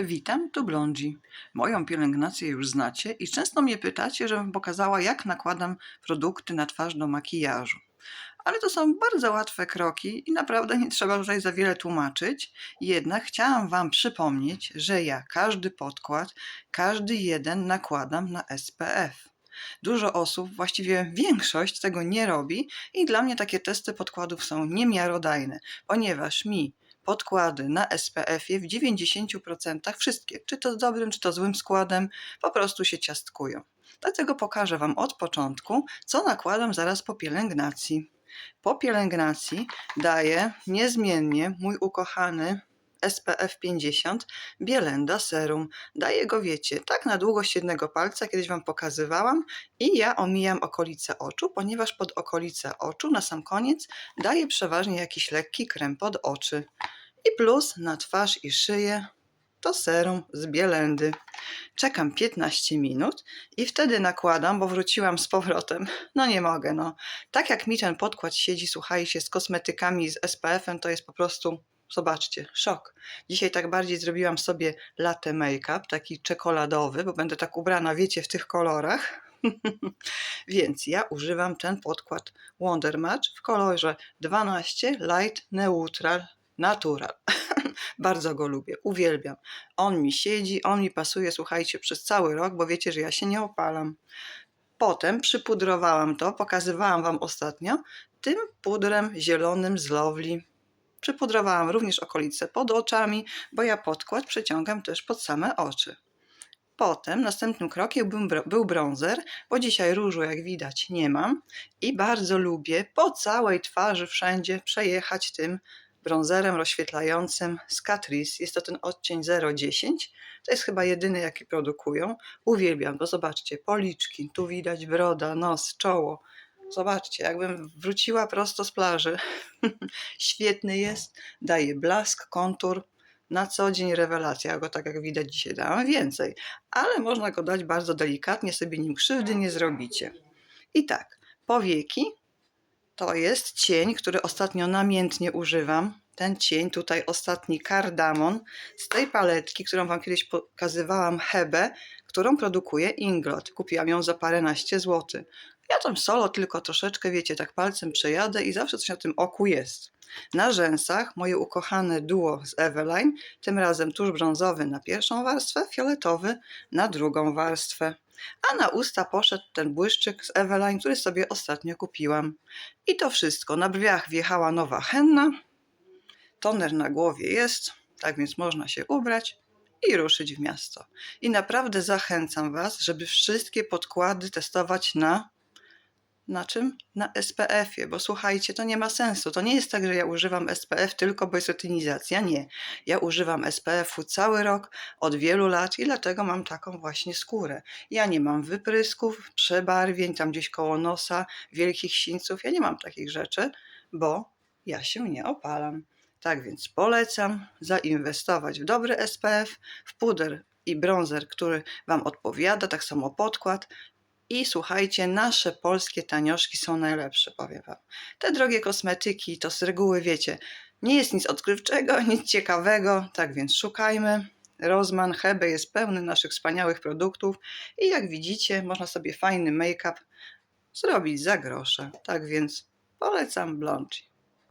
Witam, tu Blondzi. Moją pielęgnację już znacie i często mnie pytacie, żebym pokazała, jak nakładam produkty na twarz do makijażu. Ale to są bardzo łatwe kroki i naprawdę nie trzeba tutaj za wiele tłumaczyć. Jednak chciałam Wam przypomnieć, że ja każdy podkład, każdy jeden nakładam na SPF. Dużo osób, właściwie większość tego nie robi i dla mnie takie testy podkładów są niemiarodajne, ponieważ mi podkłady na SPF-ie w 90% wszystkie, czy to z dobrym, czy to złym składem, po prostu się ciastkują. Dlatego pokażę Wam od początku, co nakładam zaraz po pielęgnacji. Po pielęgnacji daję niezmiennie mój ukochany SPF 50 Bielenda Serum. Daję go, wiecie, tak na długość jednego palca, kiedyś Wam pokazywałam i ja omijam okolice oczu, ponieważ pod okolice oczu na sam koniec daję przeważnie jakiś lekki krem pod oczy. I plus na twarz i szyję to serum z Bielendy. Czekam 15 minut i wtedy nakładam, bo wróciłam z powrotem. No nie mogę, no. Tak jak mi ten podkład siedzi, słuchajcie, z kosmetykami, z SPF-em, to jest po prostu, zobaczcie, szok. Dzisiaj tak bardziej zrobiłam sobie latte make-up, taki czekoladowy, bo będę tak ubrana, wiecie, w tych kolorach. Więc ja używam ten podkład Wonder Match w kolorze 12 Light Neutral Natural. Bardzo go lubię, uwielbiam. On mi siedzi, on mi pasuje, słuchajcie, przez cały rok, bo wiecie, że ja się nie opalam. Potem przypudrowałam to, pokazywałam Wam ostatnio, tym pudrem zielonym z Lovely. Przypudrowałam również okolice pod oczami, bo ja podkład przeciągam też pod same oczy. Potem następnym krokiem był, bro- był bronzer, bo dzisiaj różu jak widać nie mam i bardzo lubię po całej twarzy wszędzie przejechać tym bronzerem rozświetlającym z Catrice. Jest to ten odcień 010. To jest chyba jedyny, jaki produkują. Uwielbiam go. Zobaczcie, policzki, tu widać broda, nos, czoło. Zobaczcie, jakbym wróciła prosto z plaży. Świetny jest, daje blask, kontur. Na co dzień rewelacja, ja go tak jak widać dzisiaj dałam więcej, ale można go dać bardzo delikatnie, sobie nim krzywdy nie zrobicie. I tak, powieki to jest cień, który ostatnio namiętnie używam. Ten cień, tutaj ostatni kardamon z tej paletki, którą Wam kiedyś pokazywałam, Hebe, którą produkuje Inglot. Kupiłam ją za paręnaście złotych. Ja tam solo tylko troszeczkę, wiecie, tak palcem przejadę i zawsze coś na tym oku jest. Na rzęsach moje ukochane duo z Eveline, tym razem tusz brązowy na pierwszą warstwę, fioletowy na drugą warstwę. A na usta poszedł ten błyszczyk z Eveline, który sobie ostatnio kupiłam. I to wszystko. Na brwiach wjechała nowa henna. Toner na głowie jest, tak więc można się ubrać i ruszyć w miasto. I naprawdę zachęcam Was, żeby wszystkie podkłady testować na na czym? Na SPF-ie, bo słuchajcie, to nie ma sensu. To nie jest tak, że ja używam SPF tylko, bo jest retynizacja. Nie. Ja używam SPF-u cały rok, od wielu lat i dlatego mam taką właśnie skórę. Ja nie mam wyprysków, przebarwień, tam gdzieś koło nosa, wielkich sińców. Ja nie mam takich rzeczy, bo ja się nie opalam. Tak więc polecam zainwestować w dobry SPF, w puder i bronzer, który Wam odpowiada, tak samo podkład. I słuchajcie, nasze polskie tanioszki są najlepsze, powiem Wam. Te drogie kosmetyki to z reguły wiecie, nie jest nic odkrywczego, nic ciekawego, tak więc szukajmy. Rozman Hebe jest pełny naszych wspaniałych produktów i jak widzicie, można sobie fajny make-up zrobić za grosze. Tak więc polecam Blondie.